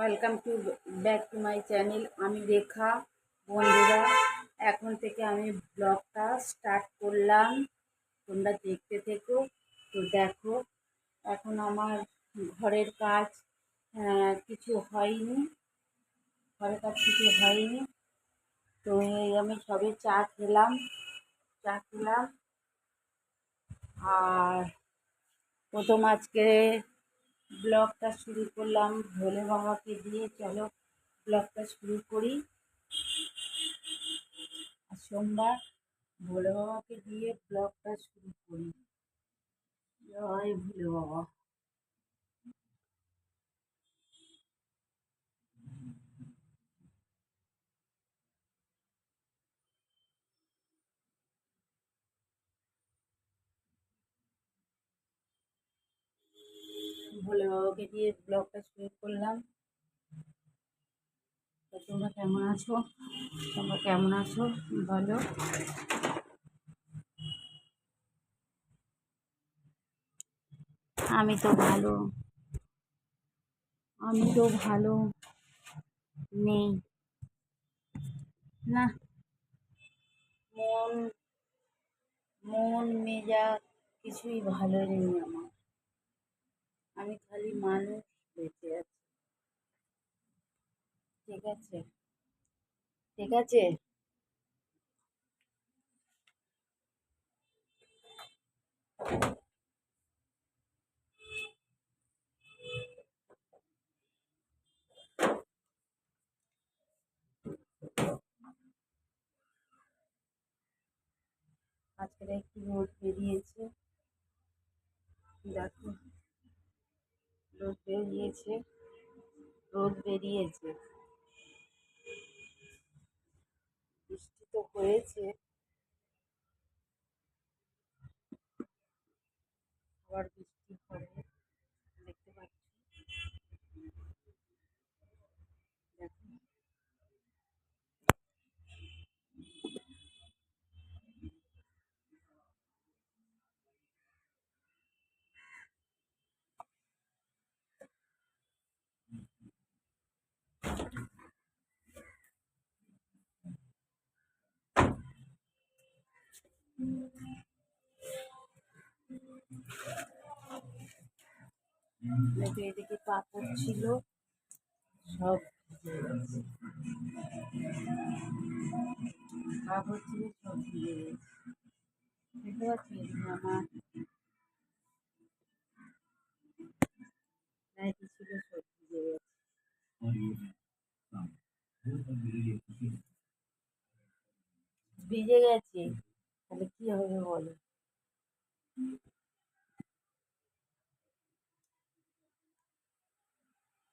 Welcome to back to my channel আমি রেখা, বন্ধুরা, এখন থেকে আমি ব্লগটা স্টার্ট করলাম। তোমরা দেখতে থেকো। তো দেখো, এখন আমার ঘরের কাজ কিছু হয়নি। ঘরের কাজ কিছু হয়নি। তো এই আমি সবে চা খেলাম। চা খেলাম। আর প্রথম আজকে ব্লগটা শুরু করলাম। ভোলে বাবাকে দিয়ে চলো ব্লগটা শুরু করি। সোমবার ভোলে বাবাকে দিয়ে ব্লগটা শুরু করি। জয় ভোলে বাবা। ভোলে বাবাকে দিয়ে ব্লগটা শুরু করলাম। তো তোমরা কেমন আছো? তোমরা কেমন আছো? বলো। আমি তো ভালো। আমি তো ভালো নেই। না। মন মন, মেজাজ কিছুই ভালো নেই আমার। আমি খালি মানুষ বেঁচে আছি। ঠিক আছে? ঠিক আছে? আজকে একটু রোদ বেরিয়েছে। দেখো। রোদ বেরিয়েছে রোদ বেরিয়েছে। বৃষ্টি তো হয়েছে। এদিকে পাথর ছিল। সব ছিল, সব ভিজে গেছে আমার ছিল, সব ভিজে গেছে। ভিজে গেছে। কি হবে বলো?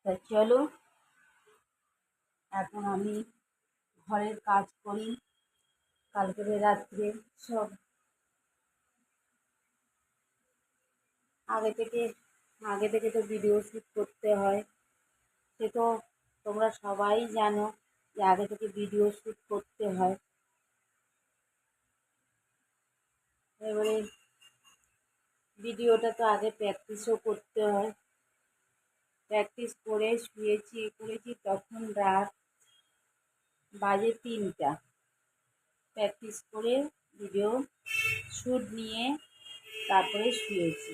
তা চলো, এখন আমি ঘরের কাজ করি। কালকে রাত্রে সব আগে থেকে আগে থেকে তো ভিডিও শ্যুট করতে হয়। সে তো তোমরা সবাই জানো যে আগে থেকে ভিডিও শ্যুট করতে হয়। এবারে ভিডিওটা তো আগে প্র্যাকটিসও করতে হয়। প্র্যাকটিস করে শুয়েছি, করেছি তখন রাত বাজে তিনটা। প্র্যাকটিস করে ভিডিও শ্যুট নিয়ে তারপরে শুয়েছি।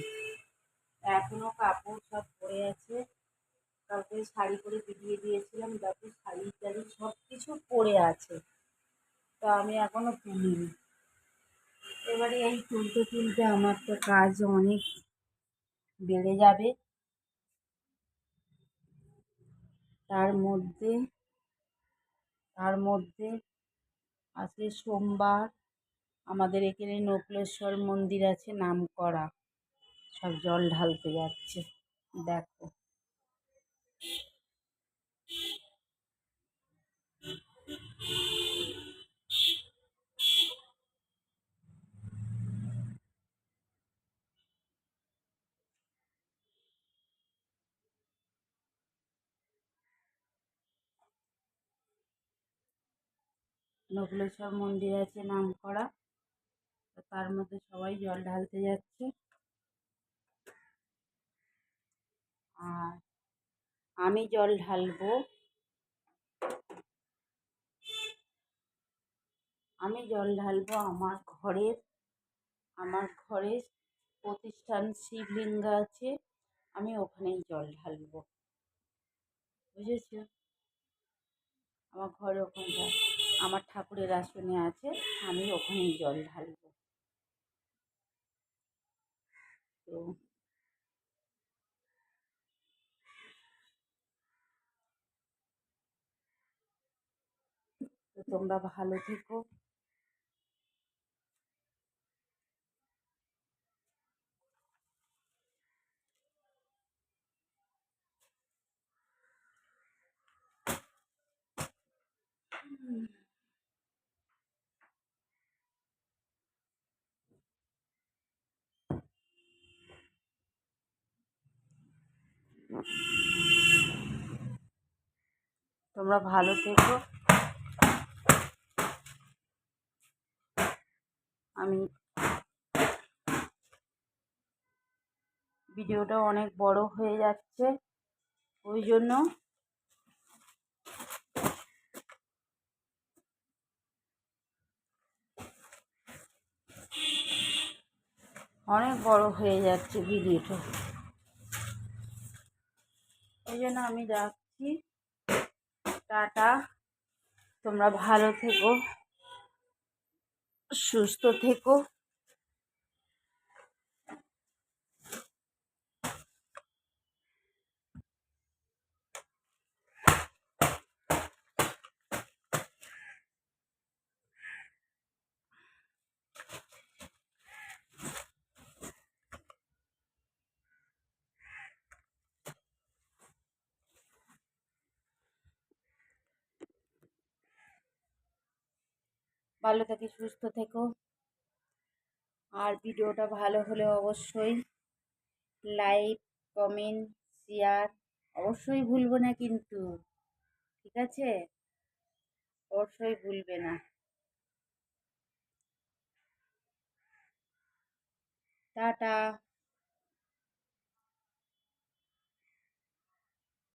এখনও কাপড় সব পরে আছে। কালকে শাড়ি পরে বেরিয়ে দিয়েছিলাম দেখো শাড়ি টাড়ি সব কিছু পরে আছে। তো আমি এখনও তুলিনি। এবারে এই তুলতে তুলতে আমার তো কাজ অনেক বেড়ে যাবে। তার মধ্যে তার মধ্যে আজকে সোমবার। আমাদের এখানে নকলেশ্বর মন্দির আছে নাম করা সব জল ঢালতে যাচ্ছে। দেখো। নকলেশ্বর মন্দির আছে নাম করা তার মধ্যে সবাই জল ঢালতে যাচ্ছে। আর আমি জল ঢালবো। আমি জল ঢালবো আমার ঘরের আমার ঘরের প্রতিষ্ঠান শিবলিঙ্গ আছে, আমি ওখানেই জল ঢালবো। বুঝেছ? আমার ঘরে ওখানটা আমার ঠাকুরের আসনে আছে আমি ওখানেই জল ঢালবো। তো তোমরা ভালো থেকো। তোমরা ভালো থেকো। আমি ভিডিওটা অনেক বড় হয়ে যাচ্ছে, ওই জন্য অনেক বড় হয়ে যাচ্ছে ভিডিওটা। ওই জন্য আমি রাখছি টাটা। তোমরা ভালো থেকো সুস্থ থেকো। ভালো থেকে, সুস্থ থেকো। আর ভিডিওটা ভালো হলে অবশ্যই লাইক, কমেন্ট, শেয়ার অবশ্যই ভুলবো না কিন্তু, ঠিক আছে? অবশ্যই ভুলবে না। টাটা।